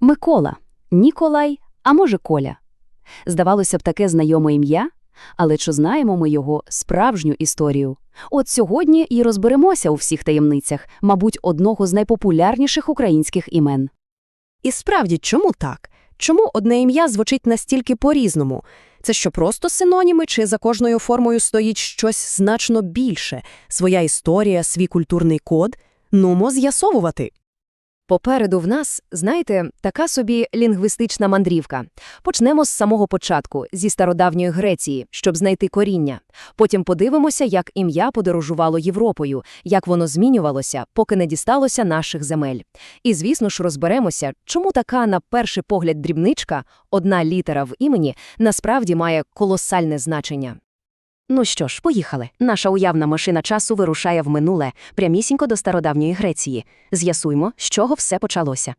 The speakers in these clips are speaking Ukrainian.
Микола, Ніколай, а може Коля. Здавалося б, таке знайоме ім'я, але чи знаємо ми його справжню історію? От сьогодні і розберемося у всіх таємницях, мабуть, одного з найпопулярніших українських імен. І справді, чому так? Чому одне ім'я звучить настільки по-різному? Це що просто синоніми, чи за кожною формою стоїть щось значно більше? Своя історія, свій культурний код? Нумо з'ясовувати. Попереду в нас, знаєте, така собі лінгвістична мандрівка. Почнемо з самого початку, зі стародавньої Греції, щоб знайти коріння. Потім подивимося, як ім'я подорожувало Європою, як воно змінювалося, поки не дісталося наших земель. І, звісно ж, розберемося, чому така, на перший погляд, дрібничка, одна літера в імені, насправді має колосальне значення. Ну що ж, поїхали. Наша уявна машина часу вирушає в минуле, прямісінько до стародавньої Греції. З'ясуймо, з чого все почалося.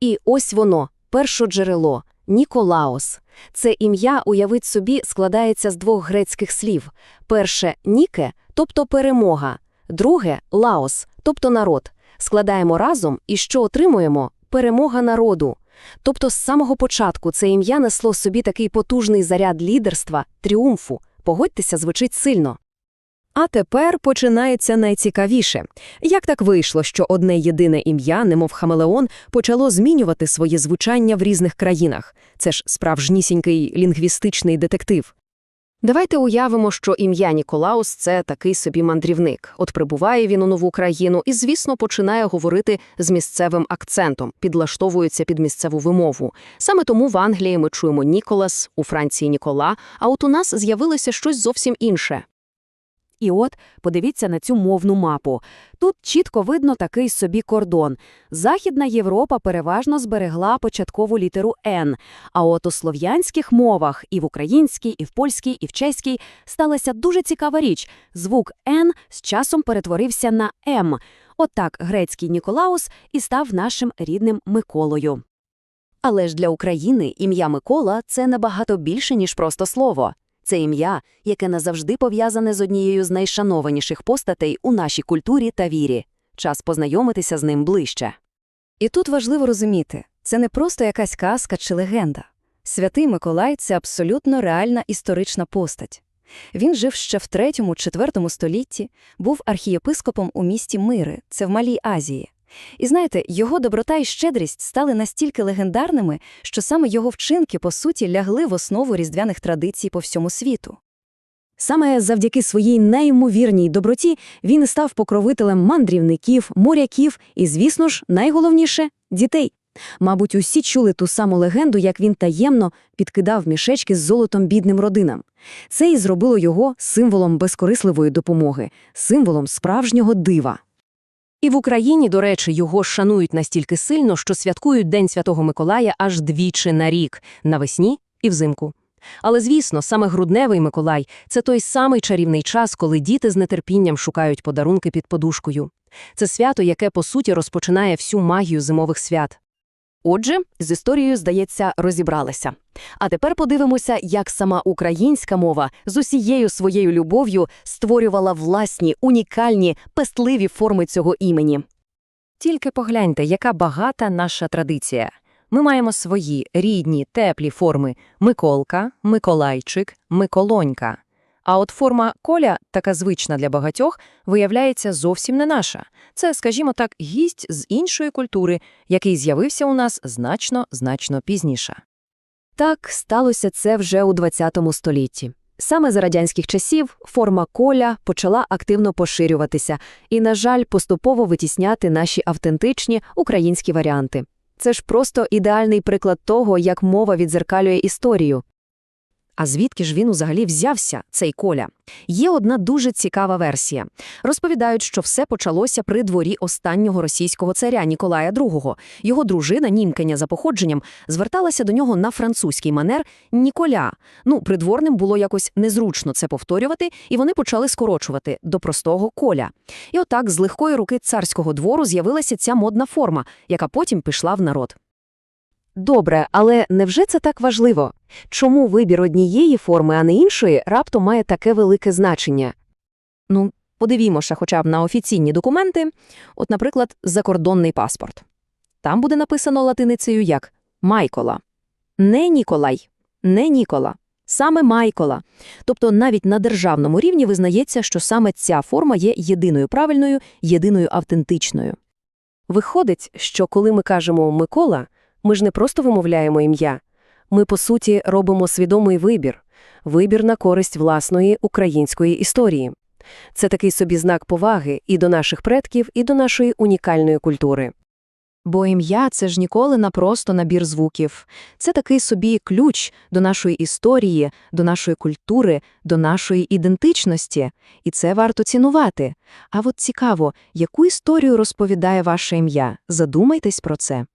І ось воно, першоджерело – Ніколаос. Це ім'я, уявить собі, складається з двох грецьких слів. Перше – Ніке, тобто перемога. Друге – Лаос, тобто народ. Складаємо разом і що отримуємо? Перемога народу. Тобто з самого початку це ім'я несло собі такий потужний заряд лідерства, тріумфу. Погодьтеся, звучить сильно. А тепер починається найцікавіше. Як так вийшло, що одне єдине ім'я, немов хамелеон, почало змінювати своє звучання в різних країнах? Це ж справжнісінький лінгвістичний детектив. Давайте уявимо, що ім'я Ніколаус – це такий собі мандрівник. От прибуває він у нову країну і, звісно, починає говорити з місцевим акцентом, підлаштовується під місцеву вимову. Саме тому в Англії ми чуємо Ніколас, у Франції Нікола, а от у нас з'явилося щось зовсім інше. І от, подивіться на цю мовну мапу. Тут чітко видно такий собі кордон. Західна Європа переважно зберегла початкову літеру «Н», а от у слов'янських мовах і в українській, і в польській, і в чеській сталася дуже цікава річ. Звук «Н» з часом перетворився на «М». Отак грецький Ніколаус і став нашим рідним Миколою. Але ж для України ім'я Микола – це набагато більше, ніж просто слово. Це ім'я, яке назавжди пов'язане з однією з найшанованіших постатей у нашій культурі та вірі. Час познайомитися з ним ближче. І тут важливо розуміти, це не просто якась казка чи легенда. Святий Миколай – це абсолютно реальна історична постать. Він жив ще в 3-4 столітті, був архієпископом у місті Мири, це в Малій Азії. І знаєте, його доброта і щедрість стали настільки легендарними, що саме його вчинки, по суті, лягли в основу різдвяних традицій по всьому світу. Саме завдяки своїй неймовірній доброті він став покровителем мандрівників, моряків і, звісно ж, найголовніше дітей. Мабуть, усі чули ту саму легенду, як він таємно підкидав мішечки з золотом бідним родинам. Це і зробило його символом безкорисливої допомоги, символом справжнього дива. І в Україні, до речі, його шанують настільки сильно, що святкують День Святого Миколая аж двічі на рік – навесні і взимку. Але, звісно, саме грудневий Миколай – це той самий чарівний час, коли діти з нетерпінням шукають подарунки під подушкою. Це свято, яке, по суті, розпочинає всю магію зимових свят. Отже, з історією, здається, розібралися. А тепер подивимося, як сама українська мова з усією своєю любов'ю створювала власні, унікальні, пестливі форми цього імені. Тільки погляньте, яка багата наша традиція. Ми маємо свої рідні, теплі форми Миколка, Миколайчик, Миколонька. А от форма коля, така звична для багатьох, виявляється зовсім не наша. Це, скажімо так, гість з іншої культури, який з'явився у нас значно-значно пізніше. Так, сталося це вже у ХХ столітті. Саме за радянських часів форма коля почала активно поширюватися і, на жаль, поступово витісняти наші автентичні українські варіанти. Це ж просто ідеальний приклад того, як мова відзеркалює історію. А звідки ж він взагалі взявся, цей коля? Є одна дуже цікава версія. Розповідають, що все почалося при дворі останнього російського царя Ніколая II. Його дружина, німкеня за походженням, зверталася до нього на французький манер Ніколя. Ну, придворним було якось незручно це повторювати, і вони почали скорочувати до простого коля. І отак з легкої руки царського двору з'явилася ця модна форма, яка потім пішла в народ. Добре, але невже це так важливо? Чому вибір однієї форми, а не іншої, раптом має таке велике значення? Ну, подивімося хоча б на офіційні документи, от, наприклад, закордонний паспорт. Там буде написано латиницею як Майкола. Не Ніколай, не Нікола, саме Майкола. Тобто навіть на державному рівні визнається, що саме ця форма є єдиною правильною, єдиною автентичною. Виходить, що коли ми кажемо «Микола», ми ж не просто вимовляємо ім'я. Ми, по суті, робимо свідомий вибір. Вибір на користь власної української історії. Це такий собі знак поваги і до наших предків, і до нашої унікальної культури. Бо ім'я – це ж ніколи не просто набір звуків. Це такий собі ключ до нашої історії, до нашої культури, до нашої ідентичності. І це варто цінувати. А от цікаво, яку історію розповідає ваше ім'я? Задумайтесь про це.